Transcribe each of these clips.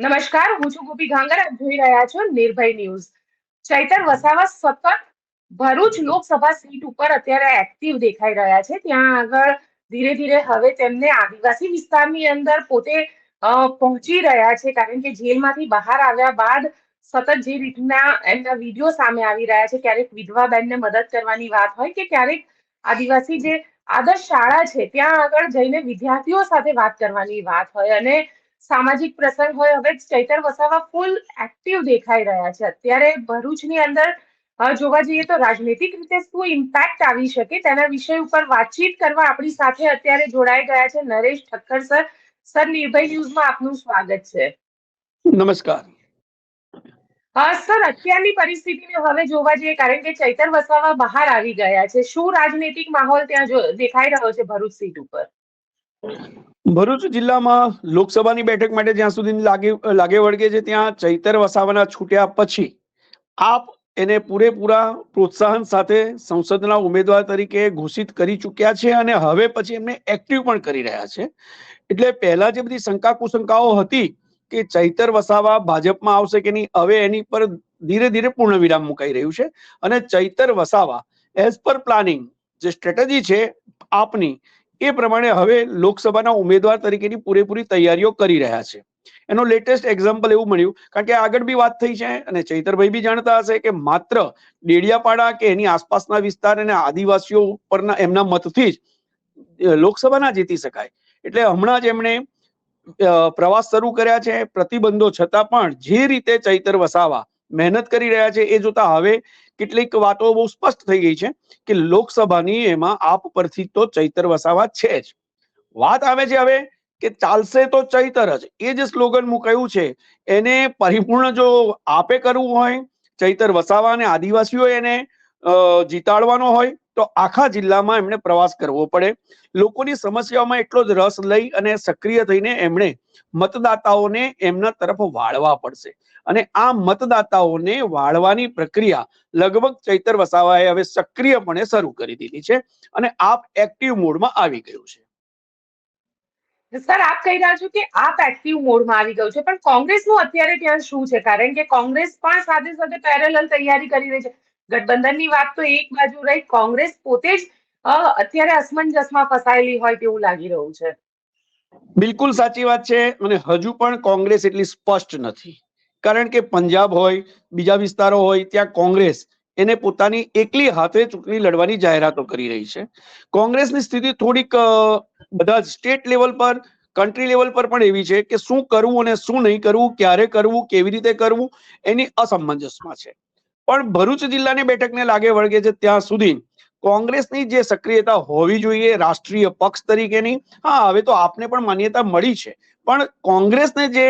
નમસ્કાર, હું છું ગોપી ઘાંગર આપ જોઈ રહ્યા છો નિર્ભય ન્યૂઝ. ચૈતર વસાવા સતત ભરૂચ લોકસભા સીટ ઉપર અત્યારે એક્ટિવ દેખાઈ રહ્યા છે. ત્યાં આગળ ધીરે ધીરે હવે તેમને આદિવાસી વિસ્તારની અંદર પોતે પહોંચી રહ્યા છે. કારણ કે જેલમાંથી બહાર આવ્યા બાદ સતત જે રીતના એમના વીડિયો સામે આવી રહ્યા છે, ક્યારેક વિધવા બેનને મદદ કરવાની વાત હોય કે ક્યારેક આદિવાસી જે આદર્શ શાળા છે, ત્યાં આગળ જઈને વિદ્યાર્થીઓ સાથે વાત કરવાની વાત હોય અને સામાજિક પ્રસંગ હોય હવે ચૈતર વસાવા ફૂલ એક્ટિવ દેખાઈ રહ્યા છે. અત્યારે ભરૂચની અંદર જોવા જઈએ તો રાજનૈતિક રીતે શું ઇમ્પેક્ટ આવી શકે તેના વિષય ઉપર વાતચીત કરવા આપણી સાથે અત્યારે જોડાઈ ગયા છે નરેશ ઠક્કર સર. સર નિર્ભય ન્યૂઝમાં આપનું સ્વાગત છે. નમસ્કાર. હા સર અત્યારની પરિસ્થિતિને હવે જોવા જઈએ કારણ કે ચૈતર વસાવા બહાર આવી ગયા છે. શું રાજનૈતિક માહોલ ત્યાં જો- દેખાઈ રહ્યો છે ભરૂચ સીટ ઉપર? ભરૂચ જિલ્લામાં લોકસભાની બેઠક માટે જ્યાં સુધી લાગે વળગે છે, ત્યાં ચૈતર વસાવાના છૂટ્યા પછી આપ એને પૂરેપૂરા પ્રોત્સાહન સાથે સંસદના ઉમેદવાર તરીકે ઘોષિત કરી ચૂક્યા છે અને હવે પછી એમને એક્ટિવ પણ કરી રહ્યા છે. એટલે પહેલા જે બધી શંકા કુશંકાઓ હતી કે ચૈતર વસાવા ભાજપમાં આવશે કે નહીં, હવે એની પર ધીરે ધીરે પૂર્ણ વિરામ મુકાઈ રહ્યું છે. અને Chaitar Vasava as per planning જે સ્ટ્રેટેજી છે આપની એ પ્રમાણે હવે લોકસભાના ઉમેદવાર તરીકેની પૂરેપૂરી તૈયારીઓ કરી રહ્યા છે. એનો લેટેસ્ટ એક્ઝામ્પલ એવું મળ્યું, કારણ કે આગળ બી વાત થઈ છે અને ચૈતરભાઈ બી જાણતા હશે કે માત્ર ડેડિયાપાડા કે એની આસપાસના વિસ્તાર અને આદિવાસીઓ પરના એમના મતથી જ લોકસભા ના જીતી શકાય. એટલે હમણાં જ એમણે પ્રવાસ શરૂ કર્યા છે, પ્રતિબંધો છતાં પણ જે રીતે ચૈતર વસાવા મહેનત કરી રહ્યા છે, એ જોતા હવે કેટલીક વાતો બહુ સ્પષ્ટ થઈ ગઈ છે કે લોકસભાની એમાં આપ પરથી તો ચૈતર વસાવા છે જ. વાત આવે છે હવે કે ચાલશે તો ચૈતર જ. એ જે સ્લોગન મુકાયું છે, એને પરિપૂર્ણ જો આપે કરવું હોય, ચૈતર વસાવા અને આદિવાસીઓ એને જીતાડવાનો હોય તો આખા જિલ્લામાં એમણે પ્રવાસ કરવો પડે. લોકોની સમસ્યાઓમાં એટલો જ રસ લઈ અને સક્રિય થઈને એમણે મતદાતાઓને એમના તરફ વાળવા પડશે. અને આ મતદાતાઓને વાળવાની પ્રક્રિયા લગભગ ચૈતર વસાવાએ હવે સક્રિયપણે શરૂ કરી દીધી છે અને આપ એક્ટિવ મોડમાં આવી ગયું છે. સર, આપ કહી રહ્યા છો કે આપ એક્ટિવ મોડમાં આવી ગયું છે, પણ કોંગ્રેસનું અત્યારે ત્યાં શું છે? કારણ કે કોંગ્રેસ પણ સાથે સાથે પેરેલલ તૈયારી કરી રહી છે. ગઠબંધનની વાત તો એક બાજુ રહી, કોંગ્રેસ પોતે જ અત્યારે અસમંજસમાં ફસાયેલી હોય તેવું લાગી રહ્યું છે. બિલકુલ સાચી વાત છે અને હજુ પણ કોંગ્રેસ એટલી સ્પષ્ટ નથી. કારણ કે પંજાબ હોય, બીજા વિસ્તારો હોય, ત્યાં કોંગ્રેસ એને પોતાની એકલી હાથે ચૂંટણી લડવાની જાહેરાતો કરી રહી છે. કોંગ્રેસની સ્થિતિ થોડીક બધા સ્ટેટ લેવલ પર કન્ટ્રી લેવલ પર પણ એવી છે કે શું કરવું અને શું નહીં કરવું, ક્યારે કરવું, કેવી રીતે કરવું, એની અસમંજસમાં છે. પણ ભરૂચ જિલ્લાની બેઠકને લાગે વળગે છે ત્યાં સુધી કોંગ્રેસની જે સક્રિયતા હોવી જોઈએ રાષ્ટ્રીય પક્ષ તરીકેની, હા, હવે તો આપને પણ માન્યતા મળી છે. પણ કોંગ્રેસને જે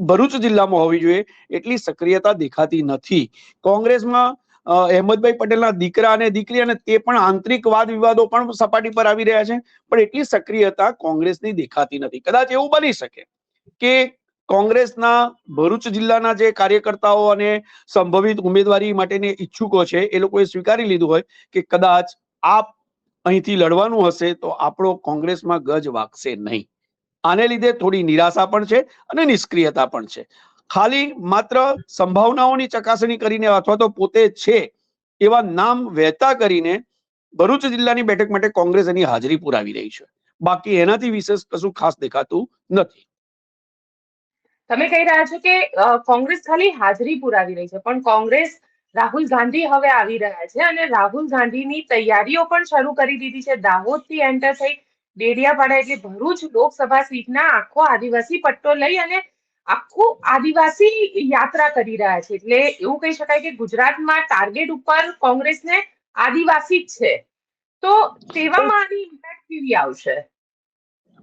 ભરૂચ જિલ્લામાં હોવી જોઈએ એટલી સક્રિયતા દેખાતી નથી. કોંગ્રેસમાં અહેમદભાઈ પટેલના દીકરા અને દીકરી અને તે પણ આંતરિક વાદ વિવાદો પણ સપાટી પર આવી રહ્યા છે, પણ એટલી સક્રિયતા કોંગ્રેસની દેખાતી નથી. કદાચ એવું બની શકે કે કોંગ્રેસના ભરૂચ જિલ્લાના જે કાર્યકર્તાઓ અને સંભવિત ઉમેદવારી માટેની ઈચ્છુકો છે, એ લોકોએ સ્વીકારી લીધું હોય કે કદાચ આપ અહીંથી લડવાનું હશે તો આપણો કોંગ્રેસમાં ગજ વાગશે નહીં. આને લીધે થોડી નિરાશા પણ છે અને નિષ્ક્રિયતા પણ છે. ખાલી માત્ર સંભાવનાઓની ચકાસણી કરીને અથવા તો પોતે છે એવા નામ વહેતા કરીને ભરૂચ જિલ્લાની બેઠક માટે કોંગ્રેસ એની હાજરી પુરાવી રહી છે. બાકી એનાથી વિશેષ કશું ખાસ દેખાતું નથી. તમે કહી રહ્યા છો કે કોંગ્રેસ ખાલી હાજરી પુરાવી રહી છે, પણ કોંગ્રેસ રાહુલ ગાંધી હવે આવી રહ્યા છે અને રાહુલ ગાંધીની તૈયારીઓ પણ શરૂ કરી દીધી છે. દાહોદથી એન્ટર થઈ ડેડિયાપાડા એટલે ભરૂચ લોકસભા સીટના આખો આદિવાસી પટ્ટો લઈ અને આખું આદિવાસી યાત્રા કરી રહ્યા છે. એટલે એવું કહી શકાય કે ગુજરાતમાં ટાર્ગેટ ઉપર કોંગ્રેસને આદિવાસી જ છે. તો તેવામાં આની ઇમ્પેક્ટ કેવી આવશે?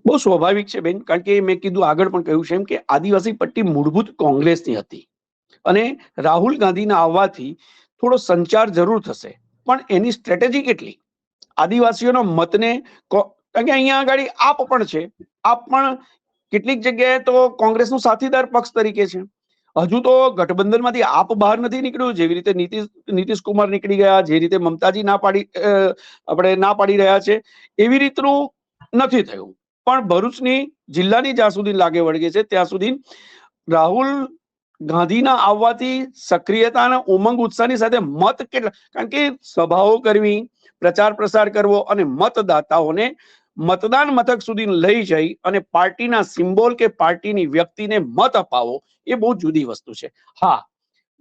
બહુ સ્વાભાવિક છે બેન, કારણ કે મેં કીધું આગળ પણ કહ્યું છે એમ કે આદિવાસી પટ્ટી મૂળભૂત કોંગ્રેસની હતી. અને રાહુલ ગાંધીના આવવાથી થોડો સંચાર જરૂર થશે. પણ એની સ્ટ્રેટેજી કેટલી? આદિવાસીઓનો મતને કારણ કે અહીંયા આગળ આપ પણ છે. આપ પણ કેટલીક જગ્યાએ તો કોંગ્રેસનું સાથીદાર પક્ષ તરીકે છે. હજુ તો ગઠબંધનમાંથી આપ બહાર નથી નીકળ્યું. જેવી રીતે નીતિશ નીતિશ કુમાર નીકળી ગયા, જે રીતે મમતાજી ના પાડી આપણે ના પાડી રહ્યા છે, એવી રીતનું નથી થયું. પણ ભરૂચની જિલ્લાની જ્યાં સુધી લાગે વળગે છે, ત્યાં સુધી રાહુલ ગાંધીના આવવાથી સક્રિયતા અને ઉમંગ ઉત્સાહની સાથે મત કેટલા કારણ કે સભાઓ કરવી, પ્રચાર પ્રસાર કરવો અને મતદાતાઓને મતદાન મથક સુધી લઈ જઈ અને પાર્ટીના સિમ્બોલ કે પાર્ટીની વ્યક્તિને મત અપાવો, એ બહુ જુદી વસ્તુ છે. હા,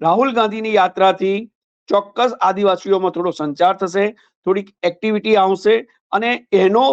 રાહુલ ગાંધીની યાત્રાથી ચોક્કસ આદિવાસીઓમાં થોડો સંચાર થશે, થોડીક એક્ટિવિટી આવશે અને એનો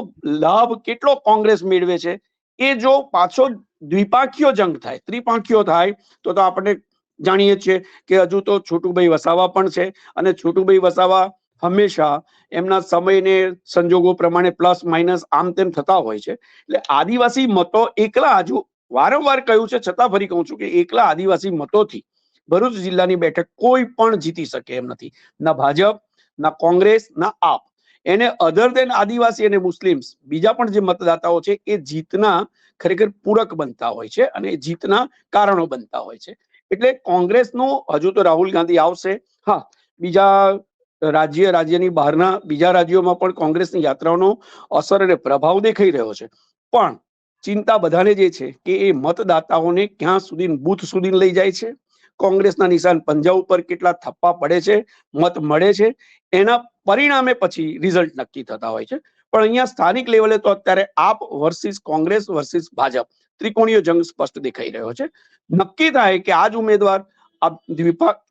લાભ કેટલો કોંગ્રેસ મેળવે છે, એ જો પાછો દ્વિપાંખીયો જંગ થાય, ત્રિપાંખીયો થાય, તો તો આપણે જાણીએ છીએ કે હજુ તો છોટુભાઈ વસાવા પણ છે અને છોટુભાઈ વસાવા હંમેશા એમના સમયને સંજોગો પ્રમાણે પ્લસ માઇનસ આમ તેમ થતા હોય છે. એટલે આદિવાસી મતો એકલા હજુ વારંવાર કહ્યું છે, છતાં ફરી કહું છું કે એકલા આદિવાસી મતોથી ભરૂચ જિલ્લાની બેઠક કોઈ પણ જીતી શકે એમ નથી. ના ભાજપ, ના કોંગ્રેસ, ના આપ. એને અધર દેન આદિવાસી અને મુસ્લિમ્સ, બીજા પણ જે મતદાતાઓ છે એ જીતના ખરેખર પૂરક બનતા હોય છે અને જીતના કારણો બનતા હોય છે. એટલે કોંગ્રેસનો, હજુ તો રાહુલ ગાંધી આવશે. હા, બીજા રાજ્ય, રાજ્યની બહારના બીજા રાજ્યોમાં પણ કોંગ્રેસની યાત્રાઓનો અસર અને પ્રભાવ દેખાઈ રહ્યો છે. પણ ચિંતા બધાને જે છે કે એ મતદાતાઓને ક્યાં સુધી, બૂથ સુધી લઈ જાય છે? કોંગ્રેસના નિશાન પંજા ઉપર કેટલા થપ્પા પડે છે, મત મળે છે, એના પરિણામે પછી રિઝલ્ટ નક્કી થતા હોય છે. પણ અહીંયા સ્થાનિક લેવલે તો અત્યારે આપ વર્સિસ કોંગ્રેસ વર્સિસ ભાજપ ત્રિકોણીય જંગ સ્પષ્ટ દેખાઈ રહ્યો છે. નક્કી થાય કે આજ ઉમેદવાર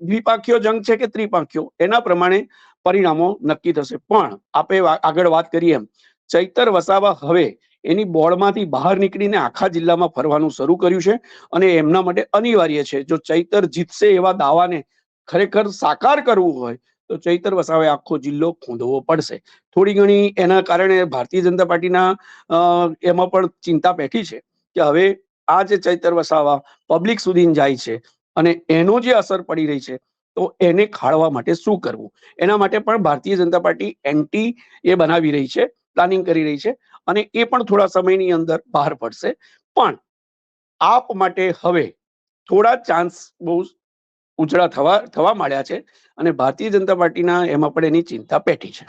દ્વિપાંખીયો જંગ છે કે ત્રિપાંખીયો એના પ્રમાણે પરિણામો નક્કી થશે. પણ આપણે આગળ વાત કરીએ એમ. ચૈતર વસાવા હવે એની બોર્ડમાંથી બહાર નીકળીને આખા જિલ્લામાં ફરવાનું શરૂ કર્યું છે અને એમના માટે અનિવાર્ય છે. જો ચૈતર જીતશે એવા દાવાને ખરેખર સાકાર કરવું હોય, તો ચૈતર વસાવે આખો જિલ્લો ખૂંદવો પડશે. થોડી ઘણી એના કારણે ભારતીય જનતા પાર્ટીના એમાં પણ ચિંતા બેઠી છે કે હવે આ જે ચૈતર વસાવા પબ્લિક સુધી જાય છે અને એનો જે અસર પડી રહી છે, તો એને ખાળવા માટે શું કરવું? એના માટે પણ ભારતીય જનતા પાર્ટી એન્ટી એ બનાવી રહી છે. પ્લાનિંગ કરી રહી છે અને એ પણ થોડા સમયની અંદર બહાર પડશે. પણ આપ માટે હવે થોડા ચાન્સ બહુ ઉજળા થવા થવા માંડ્યા છે અને ભારતીય જનતા પાર્ટીના એમાં પણ એની ચિંતા પેટી છે.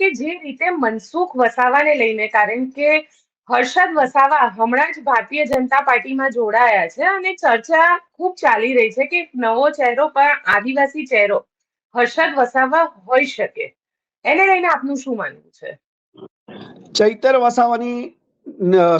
કે જે રીતે મનસુખ વસાવાને લઈને, કારણ કે હર્ષદ વસાવા હમણાં જ ભારતીય જનતા પાર્ટીમાં જોડાયા છે અને ચર્ચા ખૂબ ચાલી રહી છે કે નવો ચહેરો પણ આદિવાસી ચહેરો હર્ષદ વસાવા હોઈ શકે. એને લઈને આપનું શું માનવું છે? ચૈતર વસાવાની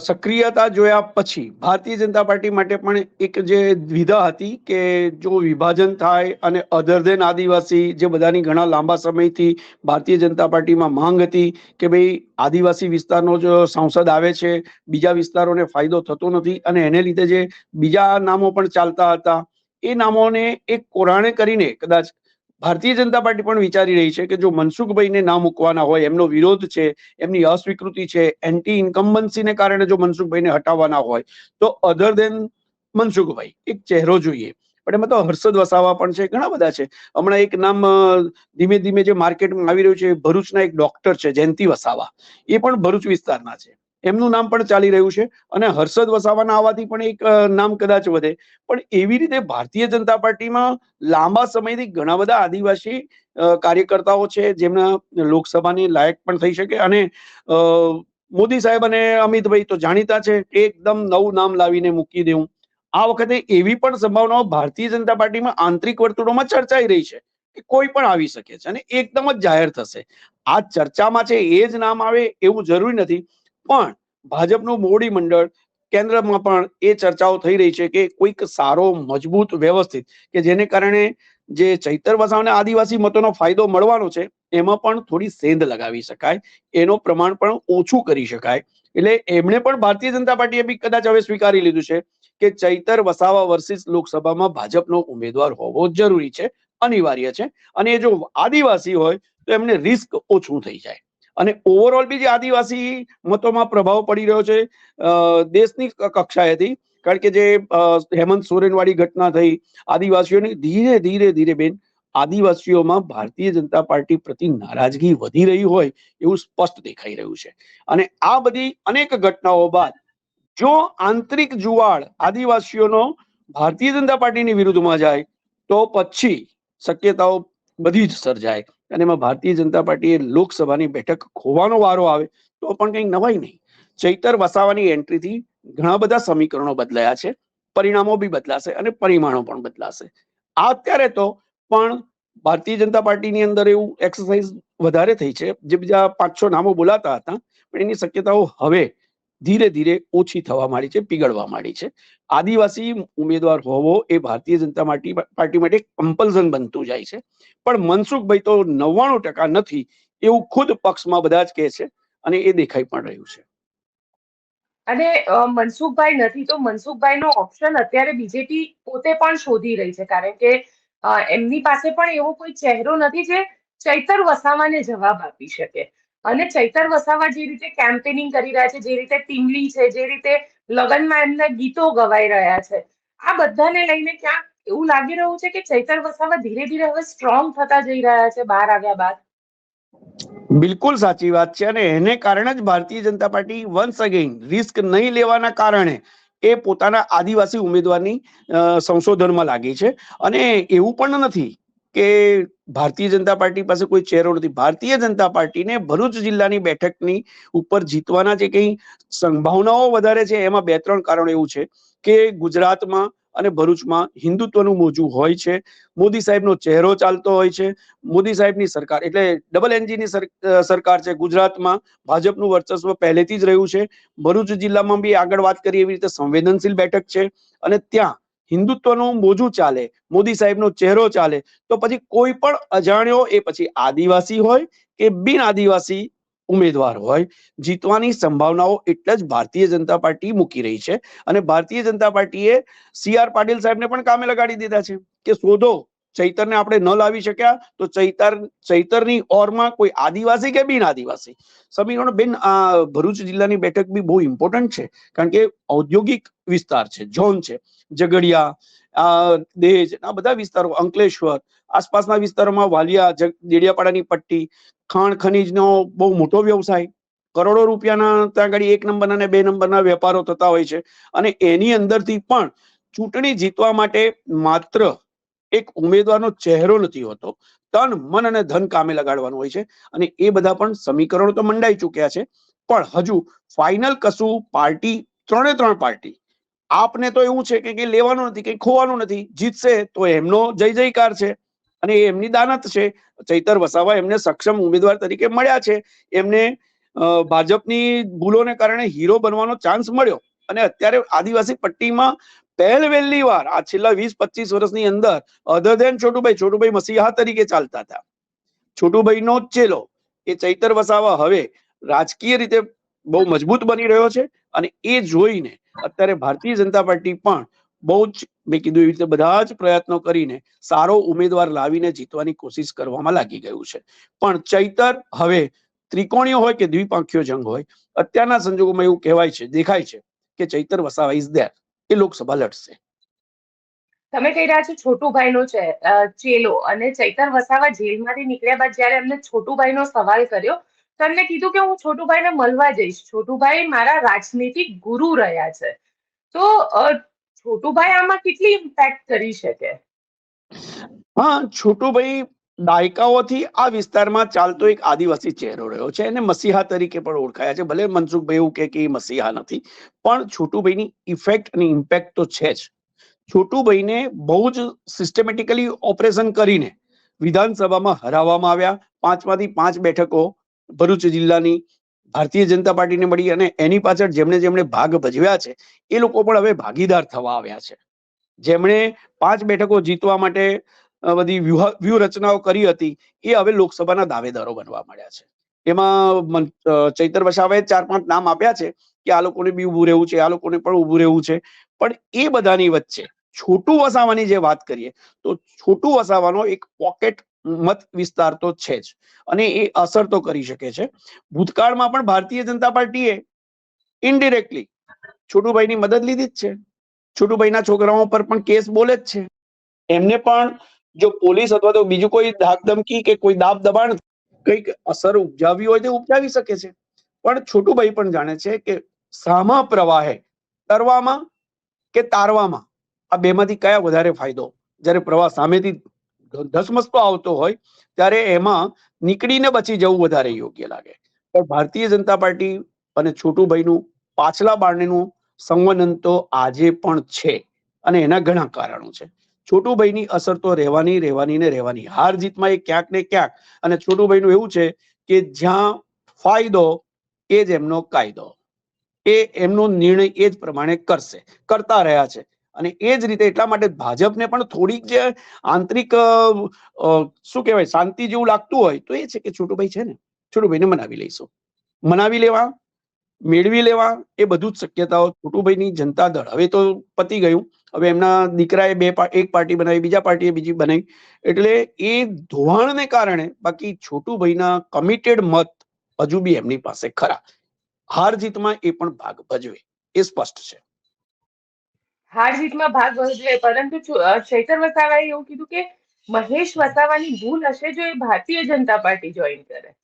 સક્રિયતા જોયા પછી ભારતીય જનતા પાર્ટી માટે પણ એક જે દ્વિધા હતી કે જો વિભાજન થાય અને અધર દેન આદિવાસી જે બધાની ઘણા લાંબા સમયથી ભારતીય જનતા પાર્ટીમાં માંગ હતી કે ભાઈ આદિવાસી વિસ્તારનો જો સાંસદ આવે છે, બીજા વિસ્તારોને ફાયદો થતો નથી અને એને લીધે જે બીજા નામો પણ ચાલતા હતા, એ નામોને એક કોરાણે કરીને કદાચ ભારતીય જનતા પાર્ટી પણ વિચારી રહી છે કે જો મનસુખભાઈને ના મૂકવાના હોય, એમનો વિરોધ છે, એમની અસ્વીકૃતિ છે એન્ટી ઇન્કમ્બન્સીને કારણે જો મનસુખભાઈને હટાવવાના હોય, તો અધર દેન મનસુખભાઈ, એક ચહેરો જોઈએ. પણ એમાં તો હર્ષદ વસાવા પણ છે, ઘણા બધા છે. હમણાં એક નામ ધીમે ધીમે જે માર્કેટમાં આવી રહ્યું છે, ભરૂચના એક ડોક્ટર છે, જયંતિ વસાવા. એ પણ ભરૂચ વિસ્તારના છે. એમનું નામ પણ ચાલી રહ્યું છે અને હર્ષદ વસાવાના આવવાથી પણ એક નામ કદાચ વધે. પણ એવી રીતે ભારતીય જનતા પાર્ટીમાં લાંબા સમયથી ઘણા બધા આદિવાસી કાર્યકર્તાઓ છે, જેમના લોકસભાની લાયક પણ થઈ શકે અને મોદી સાહેબ અને અમિતભાઈ તો જાણીતા છે, એકદમ નવું નામ લાવીને મૂકી દેવું. આ વખતે એવી પણ સંભાવનાઓ ભારતીય જનતા પાર્ટીમાં આંતરિક વર્તુળોમાં ચર્ચાઈ રહી છે કે કોઈ પણ આવી શકે છે અને એકદમ જ જાહેર થશે. આ ચર્ચામાં છે એ જ નામ આવે એવું જરૂરી નથી. પણ ભાજપનું મોવડી મંડળ કેન્દ્રમાં પણ એ ચર્ચાઓ થઈ રહી છે કે કોઈક સારો, મજબૂત, વ્યવસ્થિત કે જેને કારણે જે ચૈતર વસાવાને આદિવાસી મતોનો ફાયદો મળવાનો છે, એમાં પણ થોડી સેંધ લગાવી શકાય, એનો પ્રમાણ પણ ઓછું કરી શકાય. એટલે એમણે પણ ભારતીય જનતા પાર્ટીએ બી કદાચ હવે સ્વીકારી લીધું છે કે ચૈતર વસાવા વર્સિસ લોકસભામાં ભાજપનો ઉમેદવાર હોવો જરૂરી છે, અનિવાર્ય છે. અને એ જો આદિવાસી હોય તો એમને રિસ્ક ઓછું થઈ જાય. અને ઓવરઓલ બી જે આદિવાસી મતોમાં પ્રભાવ પડી રહ્યો છે દેશની કક્ષાએથી, કારણ કે જે હેમંત સોરેનવાળી ઘટના થઈ, આદિવાસીઓની ધીરે ધીરે ધીરે બેન, આદિવાસીઓમાં ભારતીય જનતા પાર્ટી પ્રતિ નારાજગી વધી રહી હોય એવું સ્પષ્ટ દેખાઈ રહ્યું છે. અને આ બધી અનેક ઘટનાઓ બાદ, જો આંતરિક જુવાળ આદિવાસીઓનો ભારતીય જનતા પાર્ટીની વિરુદ્ધમાં જાય, તો પછી શક્યતાઓ બધી જ સર્જાય. અને એમાં ભારતીય જનતા પાર્ટીએ લોકસભાની બેઠક ખોવાનો વારો આવે તો પણ કંઈ નવાઈ નહીં. ચૈતર વસાવાની એન્ટ્રીથી ઘણા બધા સમીકરણો બદલાયા છે, પરિણામો બી બદલાશે અને પરિમાણો પણ બદલાશે. આ અત્યારે તો પણ ભારતીય જનતા પાર્ટીની અંદર એવું એક્સરસાઇઝ વધારે થઈ છે, જે બીજા પાંચ છ નામો બોલાતા હતા, પણ એની શક્યતાઓ હવે ધીરે ધીરે ઓછી થવા માંડી છે, પીગળવા માંડી છે. આદિવાસી ઉમેદવાર હોવો એ ભારતીય જનતા પાર્ટી માટે કમ્પલ્સન બનતું જાય છે. પણ મનસુખભાઈ તો નવ્વાણું ટકા નથી એવું ખુદ પક્ષમાં બધા જ કહે છે અને એ દેખાઈ પણ રહ્યું છે. અને મનસુખભાઈ નથી તો મનસુખભાઈનો ઓપ્શન અત્યારે બીજેપી પોતે પણ શોધી રહી છે. કારણ કે એમની પાસે પણ એવો કોઈ ચહેરો નથી જે ચૈતર વસાવાને જવાબ આપી શકે. અને ચૈતર વસાવા જે રીતે કેમ્પેનિંગ કરી રહ્યા છે, જે રીતે ટીમલી છે, જે રીતે લગ્નમાં એમના ગીતો ગવાઈ રહ્યા છે, આ બધાને લઈને ક્યાંક એવું લાગી રહ્યું છે કે ચૈતર વસાવા ધીરે ધીરે હવે સ્ટ્રોંગ થતા જઈ રહ્યા છે બહાર આવ્યા બાદ? બિલકુલ સાચી વાત છે અને એને કારણે જ Bharatiya Janata party once again risk નહીં લેવાના કારણે એ પોતાના આદિવાસી ઉમેદવારની સંશોધનમાં લાગી છે. અને એવું પણ નથી કે ભારતીય જનતા પાર્ટી પાસે કોઈ ચહેરો નથી. ભારતીય જનતા પાર્ટીને ભરૂચ જિલ્લાની બેઠકની ઉપર જીતવાના જે કંઈ સંભાવનાઓ વધારે છે, એમાં બે ત્રણ કારણ એવું છે કે ગુજરાતમાં અને ભરૂચમાં હિન્દુત્વનું મોજું હોય છે, મોદી સાહેબનો ચહેરો ચાલતો હોય છે, મોદી સાહેબની સરકાર એટલે ડબલ એન્જિનની સર- સરકાર છે. ગુજરાતમાં ભાજપનું વર્ચસ્વ પહેલેથી જ રહ્યું છે. ભરૂચ જિલ્લામાં બી આગળ વાત કરીએ એવી રીતે સંવેદનશીલ બેઠક છે અને ત્યાં હિન્દુત્વનું મોજું ચાલે, મોદી સાહેબનો ચહેરો ચાલે, તો પછી કોઈ પણ અજાણ્યો એ પછી આદિવાસી હોય કે બિન આદિવાસી ઉમેદવાર હોય, જીતવાની સંભાવનાઓ એટલે જ ભારતીય જનતા પાર્ટી મૂકી રહી છે. અને ભારતીય જનતા પાર્ટીએ સી આર પાટીલ સાહેબને પણ કામે લગાડી દીધા છે કે શોધો, ચૈતરને આપણે ન લાવી શક્યા તો ચૈતર, ચૈતરની ઓરમાં કોઈ આદિવાસી કે બિન આદિવાસી? સમીરણ બેન ભરૂચ જિલ્લાની બેઠક બી બહુ ઇમ્પોર્ટન્ટ છે. કારણ કે ઔદ્યોગિક વિસ્તાર છે, ઝોન છે, ઝઘડિયા દેજ આ બધા વિસ્તારો, અંકલેશ્વર, આસપાસના વિસ્તારોમાં વાલિયા દેડિયાપાડાની પટ્ટી, ખાણ ખનીજનો બહુ મોટો વ્યવસાય. કરોડો રૂપિયાના ત્યાં આગળ એક નંબરના અને બે નંબરના વેપારો થતા હોય છે. અને એની અંદરથી પણ ચૂંટણી જીતવા માટે માત્ર એક ઉમેદવારનો ચહેરો નથી હોતો, તન, મન અને ધન કામે લગાડવાનું હોય છે. અને એ બધા પણ સમીકરણો તો મંડાઈ ચૂક્યા છે. પણ હજુ ફાઇનલ કશું પાર્ટી, ત્રણે ત્રણ પાર્ટી આપને તો એવું છે કે કંઈ લેવાનું નથી, કંઈ ખોવાનું નથી. જીતશે તો એમનો જય જયકાર છે અને એ એમની દાનત છે. ચૈતર વસાવા એમને સક્ષમ ઉમેદવાર તરીકે મળ્યા છે. એમને ભાજપની ભૂલોને કારણે હીરો બનવાનો ચાન્સ મળ્યો. અને અત્યારે આદિવાસી પટ્ટીમાં પહેલ વહેલી વાર, આ છેલ્લા વીસ, પચીસ વર્ષની અંદર અધર દેન છોટુભાઈ છોટુભાઈ મસીહા તરીકે ચાલતા હતા. છોટુભાઈનો જ ચેલો, એ ચૈતર વસાવા હવે રાજકીય રીતે બહુ મજબૂત બની રહ્યો છે અને એ જોઈને અત્યારે ભારતીય જનતા પાર્ટી પણ બહુ જ મેં કીધું એવી રીતે બધા જ પ્રયત્નો કરીને સારો ઉમેદવાર લાવીને જીતવાની કોશિશ કરવામાં લાગી ગયું છે. પણ ચૈતર હવે ત્રિકોણીય હોય કે દ્વિપાંખીય જંગ હોય, અત્યારના સંજોગોમાં એવું કહેવાય છે, દેખાય છે કે Chaitar Vasava is there a Lok Sabha લડશે. તમે કહી રહ્યા છો છોટુભાઈનો છે ચેલો અને ચૈતર વસાવા જેલમાંથી નીકળ્યા બાદ જ્યારે એમને છોટુભાઈનો સવાલ કર્યો તો કીધું કે હું છોટુભાઈને મળવા જઈશ. છોટુભાઈ મારા રાજનીતિક ગુરુ રહ્યા છે. તો છોટુભાઈ આમાં કેટલી ઇમ્પેક્ટ કરી શકે? હા, છોટુભાઈ દાયકાઓથી આ વિસ્તારમાં ચાલતો એક આદિવાસી ચહેરો રહ્યો છે એને મસીહા તરીકે પણ ઓળખાયા છે. ભલે મનસુખભાઈ એવું કે મસીહા નથી, પણ છોટુભાઈની ઇફેક્ટ અને ઇમ્પેક્ટ તો છે જ. છોટુભાઈને બહુ જ સિસ્ટમેટિકલી ઓપરેશન કરીને વિધાનસભામાં હરાવવામાં આવ્યા. પાંચમાંથી પાંચ બેઠકો ભરૂચ જિલ્લાની ભારતીય જનતા પાર્ટીને મળી અને એની પાછળ જેમણે જેમણે ભાગ ભજવ્યા છે, એ લોકો પણ હવે ભાગીદાર થવા આવ્યા છે. જેમણે પાંચ બેઠકો જીતવા માટે બધી વ્યૂહ, વ્યૂહરચનાઓ કરી હતી, એ હવે લોકસભાના દાવેદારો બનવા મળ્યા છે. એમાં ચૈતર વસાવાએ ચાર પાંચ નામ આપ્યા છે કે આ લોકોને બી ઊભું રહેવું છે, આ લોકોને પણ ઊભું રહેવું છે. પણ એ બધાની વચ્ચે, છોટું વસાવાની જે વાત કરીએ, તો છોટું વસાવાનો એક પોકેટ મત વિસ્તાર તો છે જ. અને એ અસર તો કરી શકે છે. ભૂતકાળમાં પણ ભારતીય જનતા પાર્ટીએ ઇનડિરેક્ટલી છોટુભાઈની મદદ લીધી જ છે. છોટુભાઈના છોકરાઓ પર પણ કેસ બોલે જ છે. એમને પણ જો પોલીસ અથવા તો બીજું કોઈ ધાક ધમકી કે કોઈ દાબ દબાણ કંઈક અસર ઉપજાવી હોય તો ઉપજાવી શકે છે. પણ છોટુભાઈ પણ જાણે છે કે સામા પ્રવાહે તરવામાં કે તારવામાં આ બેમાંથી કયા વધારે ફાયદો? જ્યારે પ્રવાહ સામેથી ધસમસતો આવતો હોય, ત્યારે એમાં નીકળીને બચી જવું વધારે યોગ્ય લાગે. પણ ભારતીય જનતા પાર્ટી અને છોટુભાઈનું પાછલા બારણીનું સંવનન તો આજે પણ છે અને એના ઘણા કારણો છે. છોટુભાઈની અસર તો રહેવાની રહેવાની ને રહેવાની. હાર જીતમાં એ ક્યાંક ને ક્યાંક અને છોટુભાઈનું એવું છે કે જ્યાં ફાયદો એ જ એમનો કાયદો. એ એમનો નિર્ણય એ જ પ્રમાણે કરશે, કરતા રહ્યા છે. અને એ જ રીતે એટલા માટે ભાજપને પણ થોડીક જે આંતરિક શું કહેવાય, શાંતિ જેવું લાગતું હોય તો એ છે કે છોટુભાઈ છે ને, છોટુભાઈને મનાવી લઈશું. મનાવી લેવા, મેળવી લેવા, એ બધું જ શક્યતાઓ છોટુભાઈની જનતા દળ. હવે તો પતી ગયું. હવે એમના દીકરાએ બે એક પાર્ટી બનાવી, બીજા પાર્ટીએ બીજી બનાવી. એટલે એ ધોવાણને કારણે બાકી છોટુભાઈના કમિટેડ મત હજુ બી એમની પાસે ખરા. હાર જીતમાં એ પણ ભાગ ભજવે. એ સ્પષ્ટ છે. હાર જીતમાં ભાગ ભજવે. પરંતુ છો- અ, વસાવાએ એવું કીધું કે મહેશ વસાવાની ભૂલ હશે જો એ ભારતીય જનતા પાર્ટી જોઈન કરે.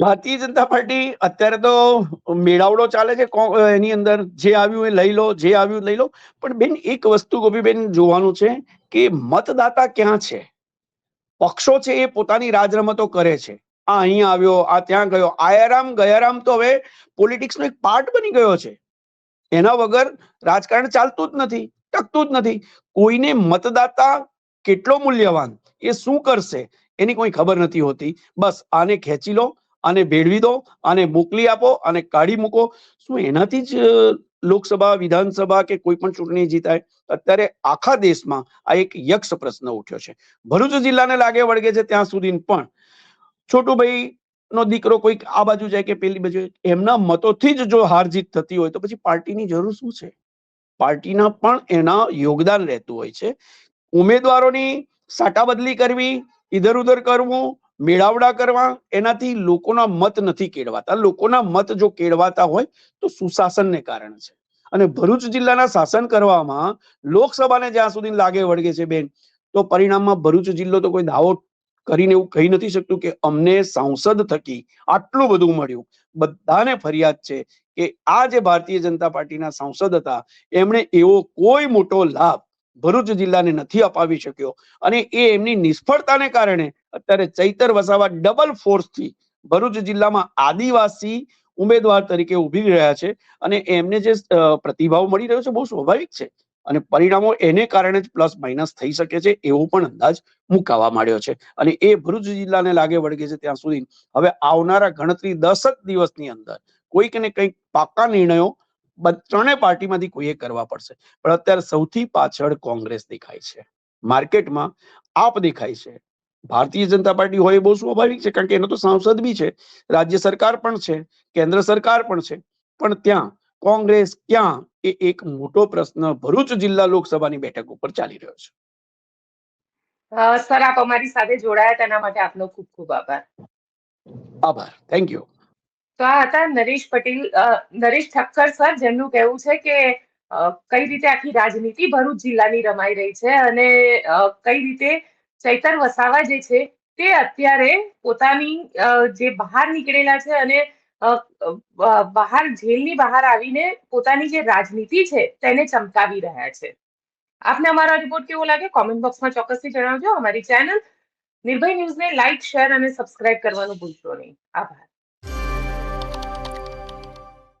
ભારતીય જનતા પાર્ટી અત્યારે તો મેળાવડો ચાલે છે. એની અંદર જે આવ્યું એ લઈ લો જે આવ્યું લઈ લો. પણ બેન એક વસ્તુ ગોપીબેન જોવાનું છે કે મતદાતા ક્યાં છે? પક્ષો છે એ પોતાની રાજરમતો કરે છે. આ અહીં આવ્યો આ ત્યાં ગયો આયારામ ગયારામ તો હવે પોલિટિક્સનો એક પાર્ટ બની ગયો છે. એના વગર રાજકારણ ચાલતું જ નથી, ટકતું જ નથી. કોઈને મતદાતા કેટલો મૂલ્યવાન, એ શું કરશે, એની કોઈ ખબર નથી હોતી. બસ આને ખેંચી લો, આને ભેળવી દો, આને મોકલી આપો, અને કાઢી મૂકો. શું એનાથી જ લોકસભા, વિધાનસભા કે કોઈ પણ ચૂંટણી જીતાય? અત્યારે આખા દેશમાં આ એક યક્ષ પ્રશ્ન ઉઠ્યો છે. ભરૂચ જિલ્લાને લાગે વળગે છે ત્યાં સુધી પણ. છોટુભાઈ નો દીકરો કોઈક આ બાજુ જાય કે પેલી બાજુ એમના મતોથી જ જો હાર જીત થતી હોય તો પછી પાર્ટીની જરૂર શું છે? પાર્ટીના પણ એના યોગદાન રહેતું હોય છે. ઉમેદવારોની સાટાબદલી કરવી ઇધર ઉધર કરવું, મેળાવડા કરવા, એનાથી લોકોના મત નથી કેળવાતા. લોકોના મત જો કેળવાતા હોય તો સુશાસનને કારણે છે. અને ભરૂચ જિલ્લાના શાસન કરવામાં લોકસભાને જ્યાં સુધી લાગે વળગે છે બેન, તો પરિણામમાં ભરૂચ જિલ્લો તો કોઈ દાવો કરીને એવું કહી નથી શકતું કે અમને સાંસદ થકી આટલું બધું મળ્યું. બધાને ફરિયાદ છે કે આ જે ભારતીય જનતા પાર્ટીના સાંસદ હતા, એમણે એવો કોઈ મોટો લાભ ભરૂચ જિલ્લાને નથી અપાવી શક્યો. અને એ એમની નિષ્ફળતાને કારણે અત્યારે ચૈતર વસાવા ડબલ ફોર્સથી ભરૂચ જિલ્લામાં આદિવાસી ઉમેદવાર તરીકે ઊભી રહ્યા છે. અને એમને જે પ્રતિભાવ મળી રહ્યો છે, બહુ સ્વાભાવિક છે. અને પરિણામો એને કારણે જ પ્લસ માઇનસ થઈ શકે છે એવો પણ અંદાજ મુકાવા માંડ્યો છે. અને એ ભરૂચ જિલ્લાને લાગે વળગે છે ત્યાં સુધી. હવે આવનારા ગણતરી દસ જ દિવસની અંદર કોઈક ને કંઈક પાકા નિર્ણયો ત્રણેય પાર્ટીમાંથી કોઈએ કરવા પડશે. પણ અત્યારે સૌથી પાછળ કોંગ્રેસ દેખાય છે. માર્કેટમાં આપ દેખાય છે. ભારતીય જનતા પાર્ટી હોય એ બહુ સ્વાભાવિક છે કારણ કે એનો તો સાંસદ બી છે. રાજ્ય સરકાર પણ છે, કેન્દ્ર સરકાર પણ છે. પણ ત્યાં કોંગ્રેસ ક્યાં એ એક મોટો પ્રશ્ન ભરૂચ જિલ્લા લોકસભાની બેઠક ઉપર ચાલી રહ્યો છે. સર આપ અમારી સાથે જોડાયા તેના માટે આપનો ખૂબ ખૂબ આભાર. આભાર. થેન્ક યુ તો આ હતા નરેશ પટેલ નરેશ ઠક્કર સર જેમનું કહેવું છે કે કઈ રીતે આખી રાજનીતિ ભરૂચ જિલ્લાની રમાઈ રહી છે અને કઈ રીતે ચૈતર વસાવા જે છે તે અત્યારે પોતાની જે બહાર નીકળેલા છે અને બહાર, જેલની બહાર આવીને પોતાની જે રાજનીતિ છે તેને ચમકાવી રહ્યા છે. આપને અમારો રિપોર્ટ કેવો લાગે કોમેન્ટ બોક્સમાં ચોક્કસથી જણાવજો. અમારી ચેનલ નિર્ભય ન્યૂઝને લાઇક શેર અને સબસ્ક્રાઇબ કરવાનું ભૂલશો નહીં. આભાર.